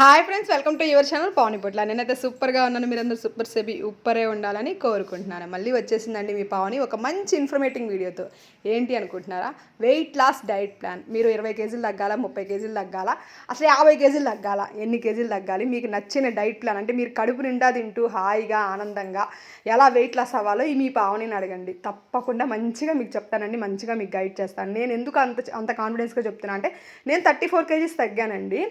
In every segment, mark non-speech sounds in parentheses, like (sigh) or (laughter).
Hi friends welcome to your channel Pavani Potla నేనైతే సూపర్గా ఉన్నాను మీరందరూ సూపర్ సేబి ఉప్పరే ఉండాలని కోరుకుంటున్నాను. మళ్ళీ వచ్చేసిందండి మీ పావని ఒక మంచి ఇన్ఫర్మేటింగ్ వీడియోతో ఏంటి అనుకుంటున్నారా? వెయిట్ లాస్ డైట్ ప్లాన్ మీరు ఇరవై కేజీలు తగ్గాల ముప్పై కేజీలు తగ్గాల? అసలు యాభై కేజీలు తగ్గాల? ఎన్ని కేజీలు తగ్గాలి? మీకు నచ్చిన డైట్ ప్లాన్ అంటే మీరు కడుపు నిండా తింటూ హాయిగా ఆనందంగా ఎలా వెయిట్ లాస్ అవ్వాలో ఈ మీ పావనిని అడగండి. తప్పకుండా మంచిగా మీకు చెప్తానండి మంచిగా మీకు గైడ్ చేస్తాను. నేను ఎందుకు అంత అంత కాన్ఫిడెన్స్గా చెప్తున్నా అంటే నేను థర్టీ ఫోర్ కేజీస్ తగ్గానండి.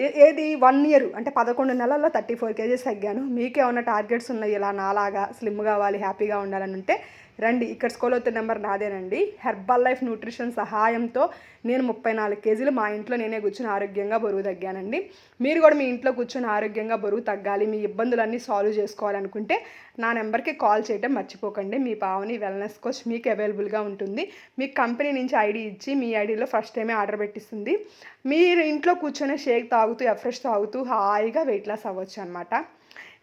ఏది? వన్ ఇయర్ అంటే పదకొండు నెలల్లో థర్టీ ఫోర్ కేజీస్ తగ్గాను. మీకేమైనా టార్గెట్స్ ఉన్నాయి? ఇలా నాలాగా స్లిమ్ కావాలి హ్యాపీగా ఉండాలని ఉంటే రండి ఇక్కడ స్కూల్ అవుతున్న నెంబర్ నాదేనండి. హెర్బల్ లైఫ్ న్యూట్రిషన్ సహాయంతో నేను ముప్పై నాలుగు కేజీలు మా ఇంట్లో నేనే కూర్చుని ఆరోగ్యంగా బరువు తగ్గానండి. మీరు కూడా మీ ఇంట్లో కూర్చొని ఆరోగ్యంగా బరువు తగ్గాలి మీ ఇబ్బందులన్నీ సాల్వ్ చేసుకోవాలనుకుంటే నా నెంబర్కి కాల్ చేయడం మర్చిపోకండి. మీ పావని వెల్నెస్ కోచ్ మీకు అవైలబుల్గా ఉంటుంది. మీకు కంపెనీ నుంచి ఐడి ఇచ్చి మీ ఐడిలో ఫస్ట్ టైమే ఆర్డర్ పెట్టిస్తుంది. మీరు ఇంట్లో కూర్చొని షేక్ తాగుతూ ఎఫ్రెష్ తాగుతూ హాయిగా వెయిట్ లాస్ అవ్వచ్చు అనమాట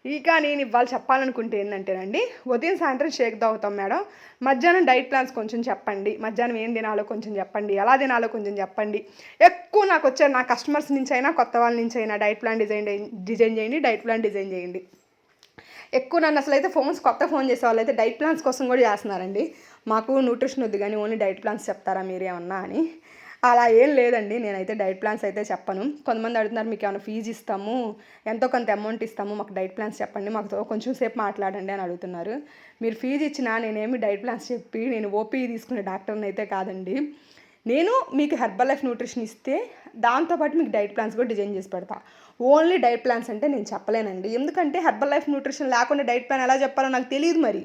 ఇక నేను ఇవాళ చెప్పాలనుకుంటే ఏంటంటేనండి ఉదయం సాయంత్రం షేక్ తాగుతాం మేడం. మధ్యాహ్నం డైట్ ప్లాన్స్ కొంచెం చెప్పండి. మధ్యాహ్నం ఏం తినాలో కొంచెం చెప్పండి. ఎలా తినాలో కొంచెం చెప్పండి. ఎక్కువ నాకు వచ్చే నా కస్టమర్స్ నుంచి అయినా కొత్త వాళ్ళ నుంచి అయినా డైట్ ప్లాన్ డిజైన్ డిజైన్ చేయండి డైట్ ప్లాన్ డిజైన్ చేయండి. ఎక్కువ నన్ను అసలు అయితే ఫోన్స్ కొత్త ఫోన్ చేసే వాళ్ళు అయితే డైట్ ప్లాన్స్ కోసం కూడా చేస్తున్నారండి. మాకు న్యూట్రిషన్ వద్దు కానీ ఓన్లీ డైట్ ప్లాన్స్ చెప్తారా మీరేమన్నా అని. అలా ఏం లేదండి. నేనైతే డైట్ ప్లాన్స్ అయితే చెప్పను. కొంతమంది అడుగుతున్నారు మీకు ఏమైనా ఫీజు ఇస్తాము ఎంతో కొంత అమౌంట్ ఇస్తాము మాకు డైట్ ప్లాన్స్ చెప్పండి మాకు కొంచెం సేపు మాట్లాడండి అని అడుగుతున్నారు. మీరు ఫీజు ఇచ్చినా నేనేమి డైట్ ప్లాన్స్ చెప్పి నేను ఓపీ తీసుకునే డాక్టర్ని అయితే కాదండి. నేను మీకు హెర్బల్ లైఫ్ న్యూట్రిషన్ ఇస్తే దాంతోపాటు మీకు డైట్ ప్లాన్స్ కూడా డిజైన్ చేసి పెడతా. ఓన్లీ డైట్ ప్లాన్స్ అంటే నేను చెప్పలేనండి. ఎందుకంటే హెర్బల్ లైఫ్ న్యూట్రిషన్ లేకుండా డైట్ ప్లాన్ ఎలా చెప్పాలో నాకు తెలియదు మరి.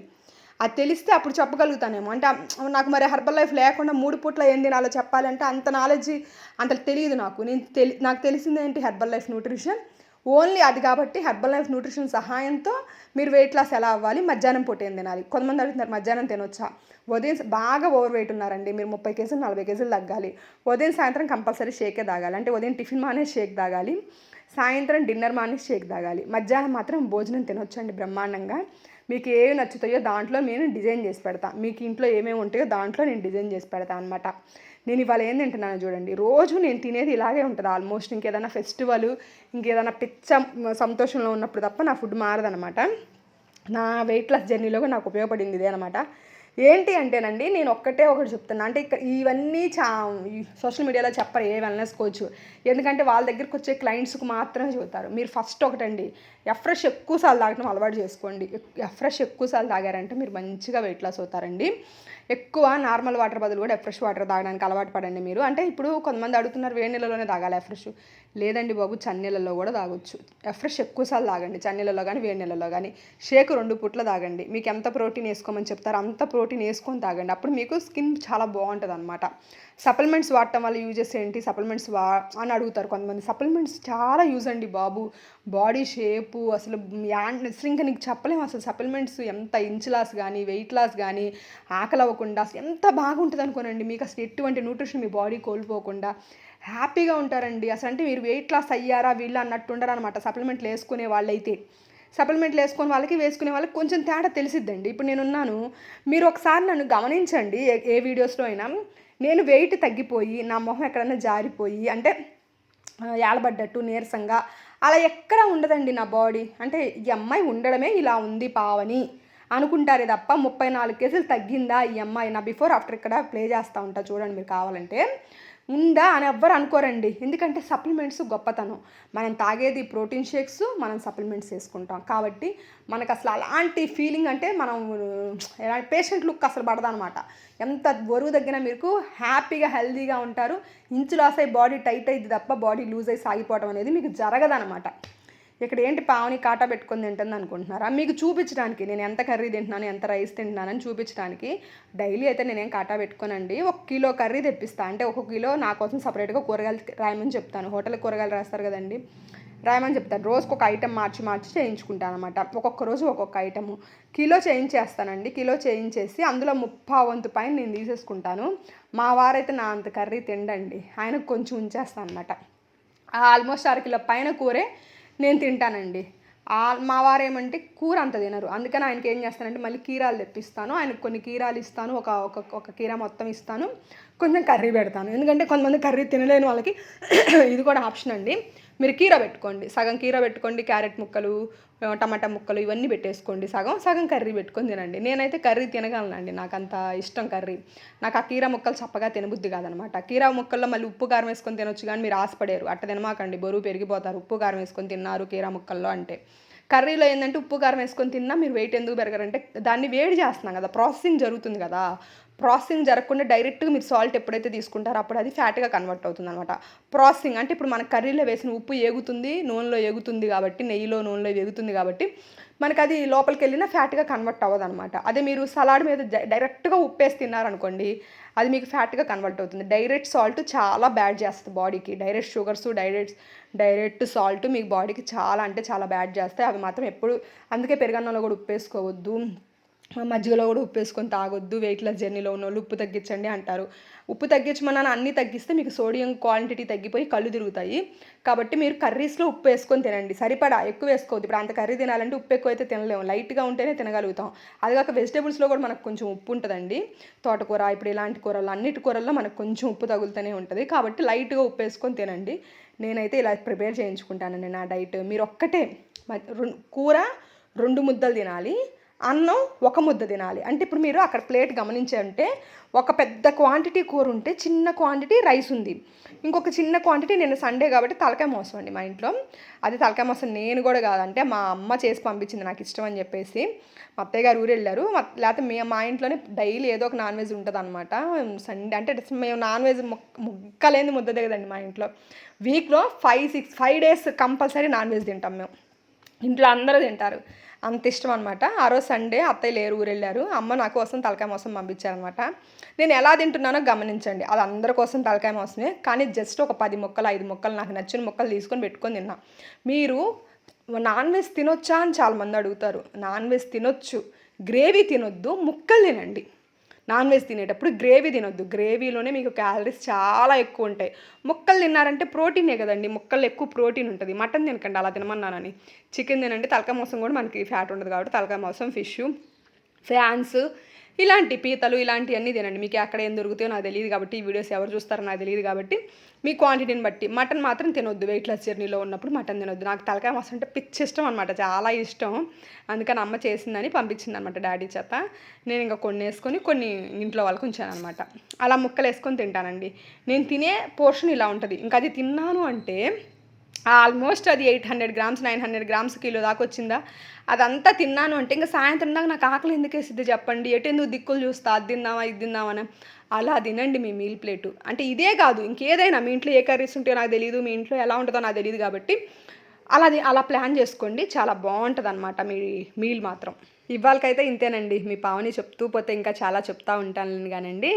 అది తెలిస్తే అప్పుడు చెప్పగలుగుతానేమో. అంటే నాకు మరి హర్బల్ లైఫ్ లేకుండా మూడు పూట్ల ఏం తినాలో చెప్పాలంటే అంత నాలెడ్జ్ అంత తెలియదు నాకు. నేను తెలి నాకు తెలిసింది ఏంటి హెర్బల్ లైఫ్ న్యూట్రిషన్? ఓన్లీ అది కాబట్టి హెర్బల్ లైఫ్ న్యూట్రిషన్ సహాయంతో మీరు వెయిట్ లాస్ ఎలా అవ్వాలి? మధ్యాహ్నం పూట ఏం తినాలి? కొంతమంది అడుగుతున్నారు మధ్యాహ్నం తినొచ్చా? ఉదయం బాగా ఓవర్ వెయిట్ ఉన్నారండి. మీరు ముప్పై కేజీలు నలభై కేజీలు తగ్గాలి. ఉదయం సాయంత్రం కంపల్సరీ షేకే తాగాలి. అంటే ఉదయం టిఫిన్ మానే షేక్ తాగాలి. సాయంత్రం డిన్నర్ మానే షేక్ తాగాలి. మధ్యాహ్నం మాత్రం భోజనం తినొచ్చండి బ్రహ్మాండంగా. మీకు ఏవి నచ్చుతాయో దాంట్లో నేను డిజైన్ చేసి పెడతా. మీకు ఇంట్లో ఏమేమి ఉంటాయో దాంట్లో నేను డిజైన్ చేసి పెడతా అనమాట నేను ఇవాళ ఏం తింటున్నాను చూడండి. రోజు నేను తినేది ఇలాగే ఉంటుంది ఆల్మోస్ట్. ఇంకేదైనా ఫెస్టివల్ ఇంకేదైనా పిచ్చ సంతోషంలో ఉన్నప్పుడు తప్ప నా ఫుడ్ మారదనమాట నా వెయిట్ లాస్ జర్నీలో నాకు ఉపయోగపడింది ఇదే అనమాట ఏంటి అంటేనండి నేను ఒక్కటే ఒకటి చెప్తున్నా. అంటే ఇక్కడ ఇవన్నీ చా ఈ సోషల్ మీడియాలో చెప్పరు ఏ వెల్నెస్ కోచ్ ఎందుకంటే వాళ్ళ దగ్గరికి వచ్చే క్లయింట్స్కి మాత్రమే చెబుతారు. మీరు ఫస్ట్ ఒకటండి ఎఫ్రెష్ ఎక్కువసార్లు తాగడం అలవాటు చేసుకోండి. ఎఫ్రెష్ ఎక్కువసార్లు తాగారంటే మీరు మంచిగా వెయిట్ లాస్ అవుతారండి. ఎక్కువ నార్మల్ వాటర్ బదులు కూడా ఫ్రెష్ వాటర్ తాగడానికి అలవాటు పడండి మీరు. అంటే ఇప్పుడు కొంతమంది అడుగుతున్నారు వేడి నీళ్ళలోనే తాగాలి ఫ్రెష్. లేదండి బాబు చన్నీళ్ళలో కూడా తాగొచ్చు. ఫ్రెష్ ఎక్కువసార్లు తాగండి చన్నీళ్ళలో కానీ వేడి నీళ్ళలో కానీ. షేక్ రెండు పుట్ల తాగండి. మీకు ఎంత ప్రోటీన్ వేసుకోమని చెప్తారో అంత ప్రోటీన్ వేసుకొని తాగండి. అప్పుడు మీకు స్కిన్ చాలా బాగుంటుంది అనమాట సప్లిమెంట్స్ వాడటం వల్ల యూజెస్ ఏంటి? సప్లిమెంట్స్ వా అని అడుగుతారు కొంతమంది. సప్లిమెంట్స్ చాలా యూజ్ అండి బాబు. బాడీ షేపు అసలు యాన్ అసలు ఇంకా నీకు చెప్పలేము అసలు సప్లిమెంట్స్ ఎంత ఇంచ్ లాస్ కానీ వెయిట్ లాస్ కానీ ఆకలి అవ్వకుండా అసలు ఎంత బాగుంటుంది అనుకోనండి. మీకు అసలు ఎటువంటి న్యూట్రిషన్ మీ బాడీ కోల్పోకుండా హ్యాపీగా ఉంటారండి. అసలు అంటే మీరు వెయిట్ లాస్ అయ్యారా వీళ్ళు అన్నట్టు ఉండరు అనమాట సప్లిమెంట్లు వేసుకునే వాళ్ళైతే. సప్లిమెంట్లు వేసుకొని వాళ్ళకి వేసుకునే వాళ్ళకి కొంచెం తేడా తెలిసిద్దండి. ఇప్పుడు నేనున్నాను మీరు ఒకసారి నన్ను గమనించండి ఏ వీడియోస్లో అయినా. నేను వెయిట్ తగ్గిపోయి నా మొహం ఎక్కడైనా జారిపోయి అంటే ఏలబడ్డట్టు నీరసంగా అలా ఎక్కడ ఉండదండి నా బాడీ. అంటే ఈ అమ్మాయి ఉండడమే ఇలా ఉంది పావని అనుకుంటారే తప్ప ముప్పై నాలుగు కేజీలు తగ్గిందా ఈ అమ్మాయి? నా బిఫోర్ ఆఫ్టర్ ఇక్కడ ప్లే చేస్తూ ఉంటా చూడండి మీరు కావాలంటే. ఉందా అని ఎవ్వరు అనుకోరండి. ఎందుకంటే సప్లిమెంట్స్ గొప్పతనం. మనం తాగేది ప్రోటీన్ షేక్స్ మనం సప్లిమెంట్స్ వేసుకుంటాం. కాబట్టి మనకు అసలు అలాంటి ఫీలింగ్ అంటే మనం ఎలాంటి పేషెంట్ లుక్ అసలు పడదనమాట. ఎంత బరువు తగ్గినా మీకు హ్యాపీగా హెల్దీగా ఉంటారు. ఇంచు లాస్ అయ్యి బాడీ టైట్ అయ్యింది తప్ప బాడీ లూజ్ అయ్యి సాగిపోవడం అనేది మీకు జరగదనమాట. ఇక్కడ ఏంటి పావుని కాటా పెట్టుకొని తింటుంది అనుకుంటున్నారా? మీకు చూపించడానికి నేను ఎంత కర్రీ తింటున్నాను ఎంత రైస్ తింటున్నానని చూపించడానికి డైలీ అయితే నేనేం కాటా పెట్టుకోనండి. ఒక కిలో కర్రీ తెప్పిస్తా. అంటే ఒక కిలో నా కోసం సపరేట్గా కూరగాయలు రాయమని చెప్తాను. హోటల్ కూరగాయలు రాస్తారు కదండి. రాయమని చెప్తాను. రోజుకు ఒక ఐటెం మార్చి మార్చి చేయించుకుంటాను అనమాట ఒక్కొక్క రోజు ఒక్కొక్క ఐటెము. కిలో చేయించేస్తానండి కిలో చేయించేసి అందులో ముప్పా వంతు పైన నేను తీసేసుకుంటాను. మా వారైతే నా అంత కర్రీ తిండండి. ఆయనకు కొంచెం ఉంచేస్తాను అనమాట ఆల్మోస్ట్ అర కిలో పైన కూరే నేను తింటానండి. మా వారు ఏమంటే కూర అంత తినరు. అందుకని ఆయనకి ఏం చేస్తానంటే మళ్ళీ కీరాలు తెప్పిస్తాను. ఆయనకు కొన్ని కీరాలు ఇస్తాను. ఒక ఒక ఒక కీర మొత్తం ఇస్తాను. కొంచెం కర్రీ పెడతాను. ఎందుకంటే కొంతమంది కర్రీ తినలేని వాళ్ళకి (clears throat) ఇది కూడా ఆప్షన్ అండి. మీరు కీర పెట్టుకోండి. సగం కీర పెట్టుకోండి క్యారెట్ ముక్కలు టమాటా ముక్కలు ఇవన్నీ పెట్టేసుకోండి. సగం సగం కర్రీ పెట్టుకొని తినండి. నేనైతే కర్రీ తినగలనండి. నాకు అంత ఇష్టం కర్రీ. నాకు ఆ కీర ముక్కలు చప్పగా తినబుద్ధి కాదనమాట. కీర ముక్కల్లో మళ్ళీ ఉప్పు కారం వేసుకొని తినొచ్చు కానీ మీరు ఆశపడారు. అట్ట తినమాకండి. బరువు పెరిగిపోతారు. ఉప్పు కారం వేసుకొని తిన్నారు కీర ముక్కల్లో అంటే. కర్రీలో ఏంటంటే ఉప్పు కారం వేసుకొని తిన్నా మీరు వెయిట్ ఎందుకు పెరగరంటే దాన్ని వేడి చేస్తున్నాం కదా. ప్రాసెసింగ్ జరుగుతుంది కదా. ప్రాసెసింగ్ జరగకుండా డైరెక్ట్గా మీరు సాల్ట్ ఎప్పుడైతే తీసుకుంటారో అప్పుడు అది ఫ్యాట్గా కన్వర్ట్ అవుతుంది అనమాట ప్రాసెసింగ్ అంటే ఇప్పుడు మన కర్రీలో వేసిన ఉప్పు ఏగుతుంది నూనెలో ఏగుతుంది కాబట్టి నెయ్యిలో నూనెలో ఏగుతుంది కాబట్టి మనకి అది లోపలికి వెళ్ళిన ఫ్యాట్గా కన్వర్ట్ అవ్వదు అనమాట అదే మీరు సలాడ్ మీద డైరెక్ట్గా ఉప్పేసి తిన్నారనుకోండి అది మీకు ఫ్యాట్గా కన్వర్ట్ అవుతుంది. డైరెక్ట్ సాల్ట్ చాలా బ్యాడ్ చేస్తుంది బాడీకి. Direct sugars direct direct salt మీకు బాడీకి చాలా అంటే చాలా బ్యాడ్ చేస్తాయి. అవి మాత్రం ఎప్పుడు అందుకే పెరుగన్నంలో కూడా ఉప్పు వేసుకోవద్దు. మజ్జిగలో కూడా ఉప్పు వేసుకొని తాగొద్దు వెయిట్ లెస్ జర్నీలో ఉన్న వాళ్ళు ఉప్పు తగ్గించండి అంటారు. ఉప్పు తగ్గించమని అన్ని తగ్గిస్తే మీకు సోడియం క్వాంటిటీ తగ్గిపోయి కళ్ళు తిరుగుతాయి. కాబట్టి మీరు కర్రీస్లో ఉప్పు వేసుకొని తినండి. సరిపడా? ఎక్కువ వేసుకోవద్దు. ఇప్పుడు అంత కర్రీ తినాలంటే ఉప్పు ఎక్కువ అయితే తినలేము లైట్గా ఉంటేనే తినగలుగుతాం. అది కాక వెజిటేబుల్స్లో కూడా మనకు కొంచెం ఉప్పు ఉంటుందండి. తోటకూర ఇప్పుడు ఇలాంటి కూరలు అన్నిటి కూరల్లో మనకు కొంచెం ఉప్పు తగులుతూనే ఉంటుంది. కాబట్టి లైట్గా ఉప్పు వేసుకొని తినండి. నేనైతే ఇలా ప్రిపేర్ చేయించుకుంటానండి నా డైట్ మీరు ఒక్కటే కూర రెండు ముద్దలు తినాలి. అన్నం ఒక ముద్ద తినాలి. అంటే ఇప్పుడు మీరు అక్కడ ప్లేట్ గమనించంటే ఒక పెద్ద క్వాంటిటీ కూర ఉంటే చిన్న క్వాంటిటీ రైస్ ఉంది. ఇంకొక చిన్న క్వాంటిటీ నేను సండే కాబట్టి తలకాయ మోసం అండి మా ఇంట్లో. అది తలకాయ మోసం నేను కూడా కాదంటే మా అమ్మ చేసి పంపించింది నాకు ఇష్టం అని చెప్పేసి. మా అత్తయ్య గారు ఊరు వెళ్ళారు. లేకపోతే మే మా ఇంట్లోనే డైలీ ఏదో ఒక నాన్ వెజ్ ఉంటుంది అనమాట సండే అంటే మేము నాన్ వెజ్ ముక్కలేని ముద్ద దిగదండి మా ఇంట్లో. వీక్లో five six five days compulsory non veg తింటాం మేము. ఇంట్లో అందరూ తింటారు. అంత ఇష్టం అనమాట ఆ రోజు సండే అత్తయ్య లేరు ఊరు వెళ్ళారు అమ్మ నా కోసం తలకాయ మోసం పంపించారనమాట నేను ఎలా తింటున్నానో గమనించండి. అది అందరి కోసం తలకాయ మోసమే. కానీ జస్ట్ ఒక పది ముక్కలు ఐదు ముక్కలు నాకు నచ్చిన ముక్కలు తీసుకొని పెట్టుకొని తిన్నా. మీరు నాన్ వెజ్ తినొచ్చా అని చాలామంది అడుగుతారు. నాన్ వెజ్ తినొచ్చు. గ్రేవీ తినొద్దు. ముక్కలు తినండి. నాన్ వెజ్ తినేటప్పుడు గ్రేవీ తినొద్దు. గ్రేవీలోనే మీకు క్యాలరీస్ చాలా ఎక్కువ ఉంటాయి. ముక్కలు తిన్నారంటే ప్రోటీనే కదండి. ముక్కలు ఎక్కువ ప్రోటీన్ ఉంటుంది. మటన్ తినకండి అలా తినమన్నానని. చికెన్ తినండి తలకాయ మోసం కూడా మనకి ఫ్యాట్ ఉండదు కాబట్టి తలకాయ మోసం ఫిష్ ఫ్యాన్స్ ఇలాంటి పీతలు ఇలాంటివన్నీ తినండి. మీకు ఎక్కడ ఏం దొరుకుతాయో నాకు తెలియదు కాబట్టి ఈ వీడియోస్ ఎవరు చూస్తారో నాకు తెలియదు కాబట్టి మీ క్వాంటిటీని బట్టి. మటన్ మాత్రం తినొద్దు వెయిట్ లెస్ జర్నీలో ఉన్నప్పుడు మటన్ తినొద్దు. నాకు తలకాయ మాసం అంటే పిచ్చి ఇష్టం అనమాట చాలా ఇష్టం. అందుకని అమ్మ చేసిందని పంపించింది అనమాట డాడీ చేత. నేను ఇంకా కొన్ని వేసుకొని కొన్ని ఇంట్లో వాళ్ళకి ఉంచాను అనమాట అలా ముక్కలు వేసుకొని తింటానండి. నేను తినే పోర్షన్ ఇలా ఉంటుంది. ఇంకా అది తిన్నాను అంటే ఆల్మోస్ట్ అది eight hundred grams nine hundred grams kilo దాకా వచ్చిందా? అదంతా తిన్నాను అంటే ఇంకా సాయంత్రం దాకా నాకు ఆకలి ఎందుకు వేసిద్ది చెప్పండి? ఎటెందుకు దిక్కులు చూస్తా? అది తిందామా ఇది తిందామని అలా తినండి మీ మీల్ ప్లేటు. అంటే ఇదే కాదు ఇంకేదైనా మీ ఇంట్లో ఏ కర్రీస్ ఉంటాయో నాకు తెలియదు మీ ఇంట్లో ఎలా ఉంటుందో నాకు తెలియదు కాబట్టి అలా అలా ప్లాన్ చేసుకోండి. చాలా బాగుంటుంది అనమాట మీ మీల్ మాత్రం. ఇవాళకైతే ఇంతేనండి. మీ పావని చెప్తూ పోతే ఇంకా చాలా చెప్తా ఉంటాను కానండి.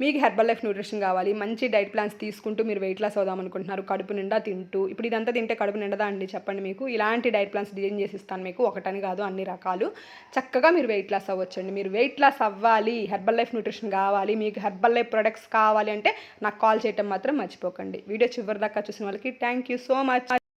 మీకు హెర్బల్ లైఫ్ న్యూట్రిషన్ కావాలి. మంచి డైట్ ప్లాన్స్ తీసుకుంటూ మీరు వెయిట్ లాస్ అవుదాం అనుకుంటున్నారు. కడుపు నిండా తింటూ. ఇప్పుడు ఇదంతా తింటే కడుపు నిండదా అండి చెప్పండి మీకు. ఇలాంటి డైట్ ప్లాన్స్ డిజైన్ చేసి ఇస్తాను మీకు. ఒకటని కాదు అన్ని రకాలు. చక్కగా మీరు వెయిట్ లాస్ అవ్వచ్చండి. మీరు వెయిట్ లాస్ అవ్వాలి. హెర్బల్ లైఫ్ న్యూట్రిషన్ కావాలి. మీకు హెర్బల్ లైఫ్ ప్రొడక్ట్స్ కావాలి అంటే నాకు కాల్ చేయటం మాత్రం మర్చిపోకండి. వీడియో చివరి దాకా చూసిన వాళ్ళకి థ్యాంక్ యూ సో మచ్.